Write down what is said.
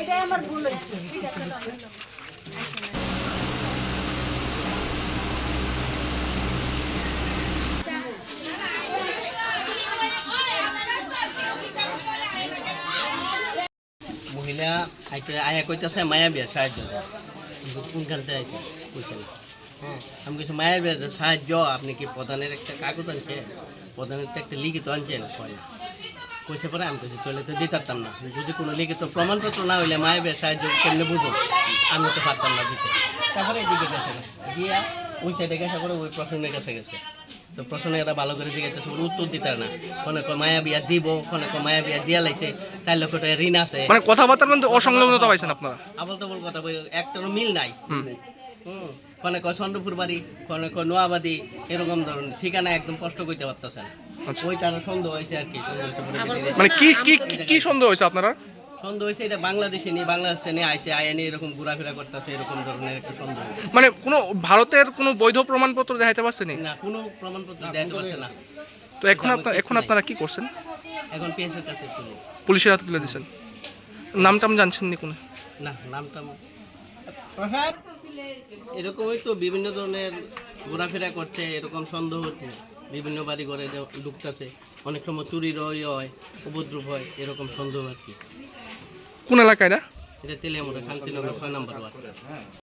এটাই আমার ভুল হয়েছে মহিলা আইতে আয়া কইতেছে মায়া বিয়া সাহায্য দাও। কিন্তু কোনখান থেকে আইছে? বুঝছেন হ্যাঁ আমি কিছু মায়ের বিয়া দাও, সাহায্য আপনি কি প্রধানের একটা কাগজ আনছেন? প্রধানের তো একটা লিখিত আনছেন কয় না। কইছে পরে আমি কইছি চলে তো দিতাম না। যদি কোনো লিখিত প্রমাণপত্র না হইলে মায়ের বিয়া সাহায্য কেমনে বুঝো আমি তো পারতাম না দিতে। তারপরে এদিকে গেছে গিয়া ওই সাইডে গেছে করে ওই প্রশ্নের কাছে গেছে। তো প্রশ্নে এরা ভালো করে জিজ্ঞাসা করে উত্তর দিতে না। কোনে কয় মায়া বিয়া দিব কোনে কয় মায়া বিয়া দিয়া লাইছে চার লক্ষ টাকা ঋণ আছে। মানে কথাবার্তার মধ্যে অসংলগ্নতা পাইছেন আপনারা? আবল তাবল কথা বই একটারও মিল নাই। হুম। হুম। কোনে কয় চন্দ্রপুর বাড়ি কোনে কয় নোয়াবাদী এরকম ধরনের ঠিকানা একদম স্পষ্ট করতে পারতেছে না। আচ্ছা। ওই তার সন্দেহ হয়েছে আর কি সন্দেহ হয়েছে পরে বেরিয়ে মানে কি কি কি সন্দেহ হয়েছে আপনারা সন্দেহ হয়েছে এটা বাংলাদেশে নিয়ে বাংলাদেশ নিয়ে আইসে এরকম ঘোরাফেরা করতেছে এরকম ধরনের একটা সন্দেহ মানে কোনো ভারতের কোনো বৈধ প্রমাণপত্র দেখাইতে পারছেন না? কোনো প্রমাণপত্র দেখাতে পারছে না। তো এখন আপনার এখন আপনারা কি করছেন? এখন পিএসের কাছে চলে পুলিশের হাতে তুলে দিয়েছেন। নাম টাম জানছেন নি কোনো? না নামটা আমার- এরকমই তো বিভিন্ন ধরনের ঘোরাফেরা করছে এরকম সন্দেহ হচ্ছে। বিভিন্ন বাড়ি ঘরে ঢুকতেছে অনেক সময় চুরি রয় হয় উপদ্রব হয় এরকম সন্দেহ আর কি। কোন এলাকায় না এটা তেলিয়ামোড়া শান্তিনগর ছয় নম্বর ওয়ার্ড।